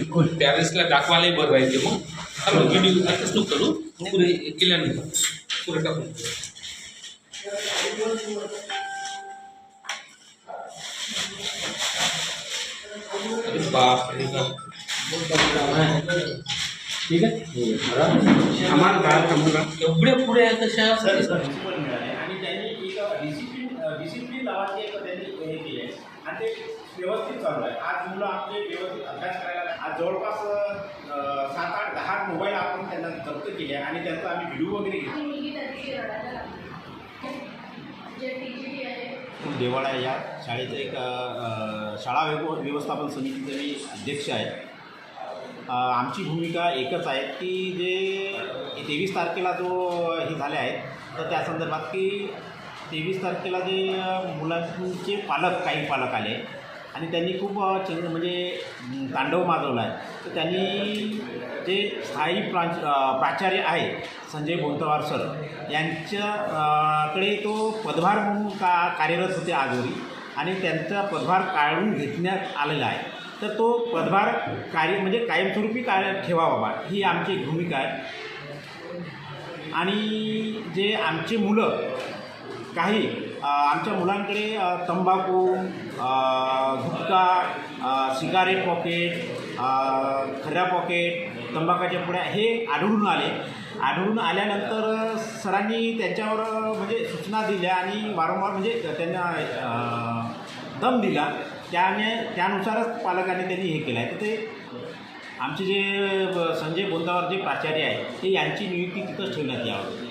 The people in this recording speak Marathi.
बिलकुल। त्यावेळेसला दाखवायलाही बरं राहायचे मग चालू व्हिडिओ आताच नको करू. पुढे केल्यानंतर पुढे टाकून. बाप रे बाप. ठीक आहे? आम्हाला काय थांबून एवढे पुढे आहे सर आणि त्यांनी डिसिप्लिन डिसिप्लिन नावाची एक त्यांनी हे केली आहे आणि ते व्यवस्थित चालू आहे. आज मुलं आपले व्यवस्थित अभ्यास करायला. आज जवळपास सात आठ दहा मोबाईल आपण त्यांना जप्त केले आहे आणि त्यांचा आम्ही व्हिडिओ वगैरे आहे. देवाळा या शाळेचं एक शाळा व्यव व्यवस्थापन समितीचे मी अध्यक्ष आहे. आमची भूमिका एकच आहे की जे तेवीस तारखेला जो हे झाले आहेत तर त्या संदर्भात की तेवीस तारखेला जे मुलांचे पालक काही पालक आले. आणि त्यांनी खूप चंग म्हणजे तांडव माजवला आहे. तर त्यांनी जे स्थायी प्रांच प्राचार्य आहे संजय बोंतवार सर यांच्याकडे तो पदभार म्हणून का कार्यरत होते आजवरी आणि त्यांचा पदभार काढून घेतण्यात आलेला आहे. तर तो पदभार कार्य म्हणजे कायमस्वरूपी काय ठेवावा बा ही आमची भूमिका आहे. आणि जे आमचे मुलं काही आमच्या मुलांकडे तंबाखू अ, गुटखा सिगारेट पॉकेट खऱ्या पॉकेट तंबाखाच्या पुड्या हे आढळून आले. आढळून आल्यानंतर सरांनी त्यांच्यावर म्हणजे सूचना दिल्या आणि वारंवार म्हणजे त्यांना दम दिला. त्याने त्यानुसारच पालकांनी त्यांनी हे केलं आहे तर ते आमचे जे संजय बोंदावर जे प्राचार्य आहे ते यांची नियुक्ती तिथंच ठेवण्यात यावं.